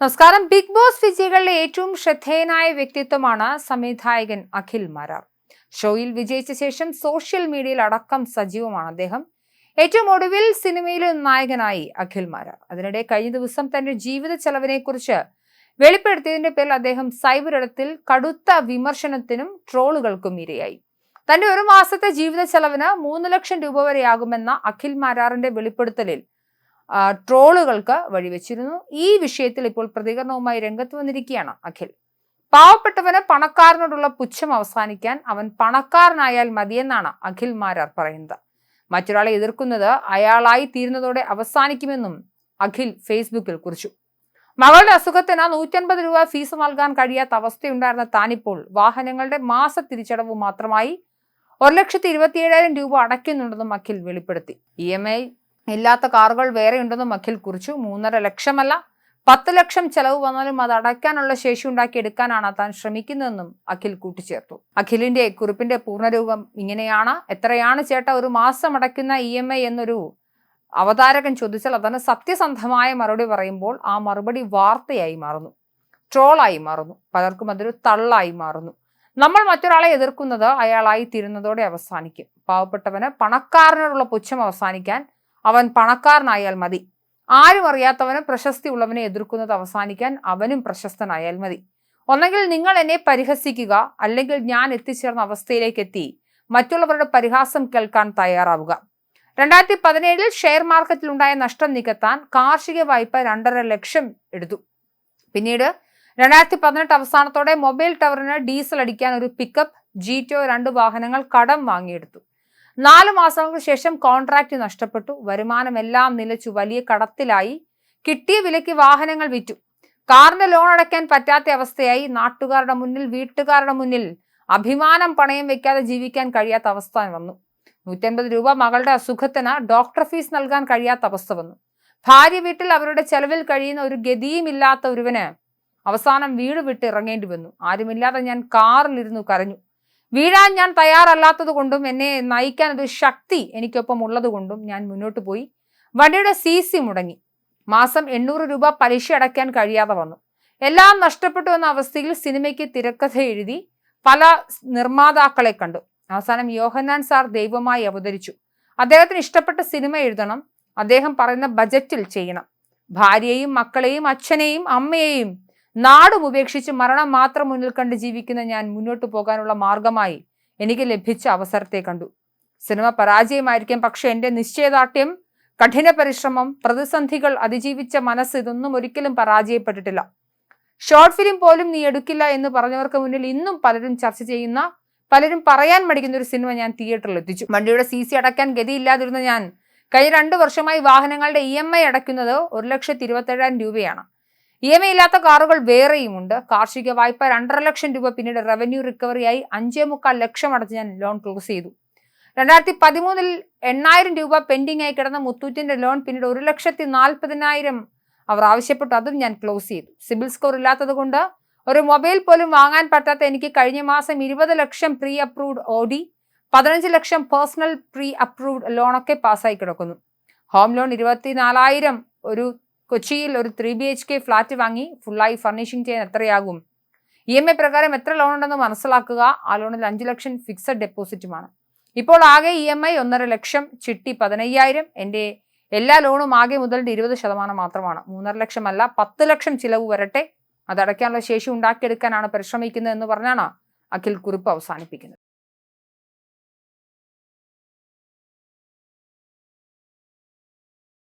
നമസ്കാരം. Big boss വിജയികളിലെ ഏറ്റവും ശ്രദ്ധേയനായ വ്യക്തിത്വമാണ് സംവിധായകൻ അഖിൽ മരാർ. ഷോയിൽ വിജയിച്ച ശേഷം സോഷ്യൽ മീഡിയയിൽ അടക്കം സജീവമാണ് അദ്ദേഹം. ഏറ്റവും ഒടുവിൽ സിനിമയിലെ നായകനായി അഖിൽ മരാർ. അതിനിടെ കഴിഞ്ഞ ദിവസം തന്റെ ജീവിത ചെലവിനെ കുറിച്ച് വെളിപ്പെടുത്തിയതിന്റെ പേരിൽ അദ്ദേഹം സൈബർ ഇടത്തിൽ കടുത്ത വിമർശനത്തിനും ട്രോളുകൾക്കും ഇരയായി. തന്റെ ഒരു മാസത്തെ ജീവിത ചെലവിന് മൂന്ന് ലക്ഷം രൂപ വരെയാകുമെന്ന അഖിൽ മാരാറിന്റെ വെളിപ്പെടുത്തലിൽ ട്രോളുകൾക്ക് വഴിവെച്ചിരുന്നു. ഈ വിഷയത്തിൽ ഇപ്പോൾ പ്രതികരണവുമായി രംഗത്ത് വന്നിരിക്കുകയാണ് അഖിൽ. പാവപ്പെട്ടവന് പണക്കാരനോടുള്ള പുച്ഛം അവസാനിക്കാൻ അവൻ പണക്കാരനായാൽ മതിയെന്നാണ് അഖിൽ മാരാർ പറയുന്നത്. മറ്റൊരാളെ എതിർക്കുന്നത് അയാളായി തീരുന്നതോടെ അവസാനിക്കുമെന്നും അഖിൽ ഫേസ്ബുക്കിൽ കുറിച്ചു. മകളുടെ അസുഖത്തിന് നൂറ്റൻപത് രൂപ ഫീസ് നൽകാൻ കഴിയാത്ത അവസ്ഥയുണ്ടായിരുന്ന താനിപ്പോൾ വാഹനങ്ങളുടെ മാസ തിരിച്ചടവ് മാത്രമായി ഒരു ലക്ഷത്തി ഇരുപത്തിയേഴായിരം രൂപ അടയ്ക്കുന്നുണ്ടെന്നും അഖിൽ വെളിപ്പെടുത്തി. ഇ എം ഐ ഇല്ലാത്ത കാറുകൾ വേറെ ഉണ്ടെന്നും അഖിൽ കുറിച്ചു. മൂന്നര ലക്ഷമല്ല പത്ത് ലക്ഷം ചെലവ് വന്നാലും അത് അടയ്ക്കാനുള്ള ശേഷി ഉണ്ടാക്കി എടുക്കാനാണ് താൻ ശ്രമിക്കുന്നതെന്നും അഖിൽ കൂട്ടിച്ചേർത്തു. അഖിലിന്റെ കുറിപ്പിന്റെ പൂർണരൂപം ഇങ്ങനെയാണ്. എത്രയാണ് ചേട്ട ഒരു മാസം അടയ്ക്കുന്ന ഇ എം ഐ എന്നൊരു അവതാരകൻ ചോദിച്ചാൽ അതിന് സത്യസന്ധമായ മറുപടി പറയുമ്പോൾ ആ മറുപടി വാർത്തയായി മാറുന്നു. ട്രോളായി മാറുന്നു. പലർക്കും അതൊരു തള്ളായി മാറുന്നു. നമ്മൾ മറ്റൊരാളെ എതിർക്കുന്നത് അയാളായി തീരുന്നതോടെ അവസാനിക്കും. പാവപ്പെട്ടവന് പണക്കാരനോടുള്ള പുച്ഛം അവസാനിക്കാൻ അവൻ പണക്കാരനായാൽ മതി. ആരും അറിയാത്തവനും പ്രശസ്തി ഉള്ളവനെ എതിർക്കുന്നത് അവസാനിക്കാൻ അവനും പ്രശസ്തനായാൽ മതി. ഒന്നെങ്കിൽ നിങ്ങൾ എന്നെ പരിഹസിക്കുക അല്ലെങ്കിൽ ഞാൻ എത്തിച്ചേർന്ന അവസ്ഥയിലേക്ക് എത്തി. മറ്റുള്ളവരുടെ പരിഹാസം കേൾക്കാൻ തയ്യാറാവുക. രണ്ടായിരത്തി പതിനേഴിൽ ഷെയർ മാർക്കറ്റിൽ ഉണ്ടായ നഷ്ടം നികത്താൻ കാർഷിക വായ്പ രണ്ടര ലക്ഷം എടുത്തു. പിന്നീട് രണ്ടായിരത്തി പതിനെട്ട് അവസാനത്തോടെ മൊബൈൽ ടവറിന് ഡീസൽ അടിക്കാൻ ഒരു പിക്കപ്പ് ജീറ്റോ രണ്ട് വാഹനങ്ങൾ കടം വാങ്ങിയെടുത്തു. നാല് മാസങ്ങൾക്ക് ശേഷം കോൺട്രാക്ട് നഷ്ടപ്പെട്ടു. വരുമാനമെല്ലാം നിലച്ചു. വലിയ കടത്തിലായി. കിട്ടിയ വിലയ്ക്ക് വാഹനങ്ങൾ വിറ്റു. കാറിന്റെ ലോൺ അടയ്ക്കാൻ പറ്റാത്ത അവസ്ഥയായി. നാട്ടുകാരുടെ മുന്നിൽ വീട്ടുകാരുടെ മുന്നിൽ അഭിമാനം പണയം വെക്കാതെ ജീവിക്കാൻ കഴിയാത്ത അവസ്ഥ വന്നു. നൂറ്റൻപത് രൂപ മകളുടെ അസുഖത്തിന് ഡോക്ടർ ഫീസ് നൽകാൻ കഴിയാത്ത അവസ്ഥ വന്നു. ഭാര്യ വീട്ടിൽ അവരുടെ ചെലവിൽ കഴിയുന്ന ഒരു ഗതിയുമില്ലാത്ത ഒരുവന് അവസാനം വീട് വിട്ട് ഇറങ്ങേണ്ടി വന്നു. ആരുമില്ലാതെ ഞാൻ കാറിലിരുന്നു കരഞ്ഞു. വീഴാൻ ഞാൻ തയ്യാറല്ലാത്തത് കൊണ്ടും എന്നെ നയിക്കാൻ ഒരു ശക്തി എനിക്കൊപ്പം ഉള്ളത് കൊണ്ടും ഞാൻ മുന്നോട്ട് പോയി. വണ്ടിയുടെ സി സി മുടങ്ങി. മാസം എണ്ണൂറ് രൂപ പലിശ അടയ്ക്കാൻ കഴിയാതെ വന്നു. എല്ലാം നഷ്ടപ്പെട്ടു എന്ന അവസ്ഥയിൽ സിനിമയ്ക്ക് തിരക്കഥ എഴുതി പല നിർമ്മാതാക്കളെ കണ്ടു. അവസാനം യോഹന്നാൻ സാർ ദൈവമായി അവതരിച്ചു. അദ്ദേഹത്തിന് ഇഷ്ടപ്പെട്ട സിനിമ എഴുതണം. അദ്ദേഹം പറയുന്ന ബജറ്റിൽ ചെയ്യണം. ഭാര്യയെയും മക്കളെയും അച്ഛനെയും അമ്മയെയും നാടും ഉപേക്ഷിച്ച് മരണം മാത്രം മുന്നിൽ കണ്ട് ജീവിക്കുന്ന ഞാൻ മുന്നോട്ട് പോകാനുള്ള മാർഗമായി എനിക്ക് ലഭിച്ച അവസരത്തെ കണ്ടു. സിനിമ പരാജയമായിരിക്കും പക്ഷെ എന്റെ നിശ്ചയദാർഢ്യം കഠിന പരിശ്രമം പ്രതിസന്ധികൾ അതിജീവിച്ച മനസ്സ് ഇതൊന്നും ഒരിക്കലും പരാജയപ്പെട്ടിട്ടില്ല. ഷോർട്ട് ഫിലിം പോലും നീ എടുക്കില്ല എന്ന് പറഞ്ഞവർക്ക് മുന്നിൽ ഇന്നും പലരും ചർച്ച ചെയ്യുന്ന പലരും പറയാൻ മടിക്കുന്ന ഒരു സിനിമ ഞാൻ തിയേറ്ററിൽ എത്തിച്ചു വണ്ടിയുടെ സി സി അടയ്ക്കാൻ ഗതിയില്ലാതിരുന്ന ഞാൻ കഴിഞ്ഞ രണ്ടു വർഷമായി വാഹനങ്ങളുടെ ഇ എം ഐ അടയ്ക്കുന്നത് ഒരു ലക്ഷത്തി ഇരുപത്തേഴായിരം രൂപയാണ്. ഇ എം ഐ ഇല്ലാത്ത കാറുകൾ വേറെയുമുണ്ട്. കാർഷിക വായ്പ രണ്ടര ലക്ഷം രൂപ പിന്നീട് റവന്യൂ റിക്കവറിയായി അഞ്ചേ മുക്കാൽ ലക്ഷം അടച്ച് ഞാൻ ലോൺ ക്ലോസ് ചെയ്തു. രണ്ടായിരത്തി പതിമൂന്നിൽ എണ്ണായിരം രൂപ പെൻഡിംഗ് ആയി കിടന്ന മുത്തൂറ്റിന്റെ ലോൺ പിന്നീട് ഒരു ലക്ഷത്തി നാൽപ്പതിനായിരം അവർ ആവശ്യപ്പെട്ടു. അതും ഞാൻ ക്ലോസ് ചെയ്തു. സിബിൽ സ്കോർ ഇല്ലാത്തത് കൊണ്ട് ഒരു മൊബൈൽ പോലും വാങ്ങാൻ പറ്റാത്ത എനിക്ക് കഴിഞ്ഞ മാസം ഇരുപത് ലക്ഷം പ്രീ അപ്രൂവ്ഡ് ഓഡി പതിനഞ്ച് ലക്ഷം പേഴ്സണൽ പ്രീ അപ്രൂവ്ഡ് ലോണൊക്കെ പാസ്സായി കിടക്കുന്നു. ഹോം ലോൺ ഇരുപത്തിനാലായിരം ഒരു കൊച്ചിയിൽ ഒരു three B H K flat വാങ്ങി ഫുള്ളായി ഫർണിഷിംഗ് ചെയ്യാൻ എത്രയാകും? ഇ എം ഐ പ്രകാരം എത്ര ലോൺ ഉണ്ടെന്ന് മനസ്സിലാക്കുക. ആ ലോണിൽ അഞ്ച് ലക്ഷം ഫിക്സഡ് ഡെപ്പോസിറ്റുമാണ് ഇപ്പോൾ ആകെ ഇ എം ഐ ഒന്നര ലക്ഷം ചിട്ടി പതിനയ്യായിരം. എന്റെ എല്ലാ ലോണും ആകെ മുതൽ ഇരുപത് ശതമാനം മാത്രമാണ്. മൂന്നര ലക്ഷം അല്ല പത്ത് ലക്ഷം ചിലവ് വരട്ടെ. അതടയ്ക്കാനുള്ള ശേഷി ഉണ്ടാക്കിയെടുക്കാനാണ് പരിശ്രമിക്കുന്നത് എന്ന് പറഞ്ഞാണ് അഖിൽ കുറിപ്പ് അവസാനിപ്പിക്കുന്നത്.